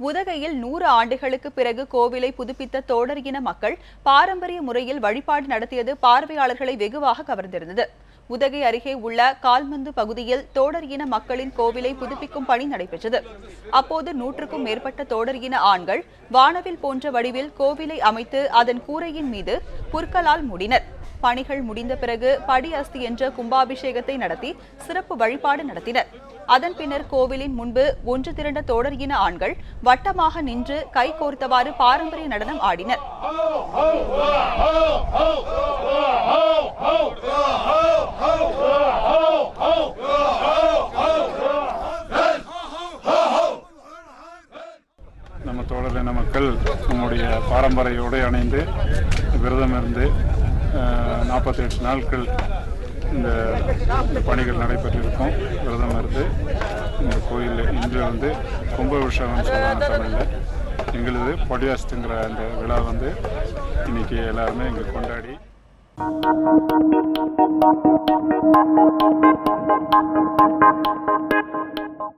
உதகையில் நூறு ஆண்டுகளுக்கு பிறகு கோவிலை புதுப்பித்த தோடர் இன மக்கள் பாரம்பரிய முறையில் வழிபாடு நடத்தியது பார்வையாளர்களை வெகுவாக கவர்ந்திருந்தது. உதகை அருகே உள்ள கால்மந்து பகுதியில் தோடர் இன மக்களின் கோவிலை புதுப்பிக்கும் பணி நடைபெற்றது. அப்போது நூற்றுக்கும் மேற்பட்ட தோடர் இன ஆண்கள் வானவில் போன்ற வடிவில் கோவிலை அமைத்து அதன் கூரையின் மீது புற்களால் மூடினர். பணிகள் முடிந்த பிறகு படி அஸ்தி என்ற கும்பாபிஷேகத்தை நடத்தி சிறப்பு வழிபாடு நடத்தினர். அதன் பின்னர் கோவிலின் முன்பு ஒன்று திரண்ட தோடர் இன ஆண்கள் வட்டமாக நின்று கை கோர்த்தவாறு பாரம்பரிய நடனம் ஆடினர். நம்ம தோழர் மக்கள் நம்முடைய பாரம்பரிய உடை அணிந்து விரதம் இருந்து நாற்பத்தி எட்டு நாட்கள் இந்த பணிகள் நடைபெற்றிருக்கும் விரதம் இருந்து இந்த கோயிலில் இன்று வந்து கும்பாபிஷேகம் சொல்லுவாங்க தமிழில் எங்களுது பொடியாஸ்துங்கிற அந்த விழா வந்து இன்னைக்கு எல்லாருமே இங்கே கொண்டாடி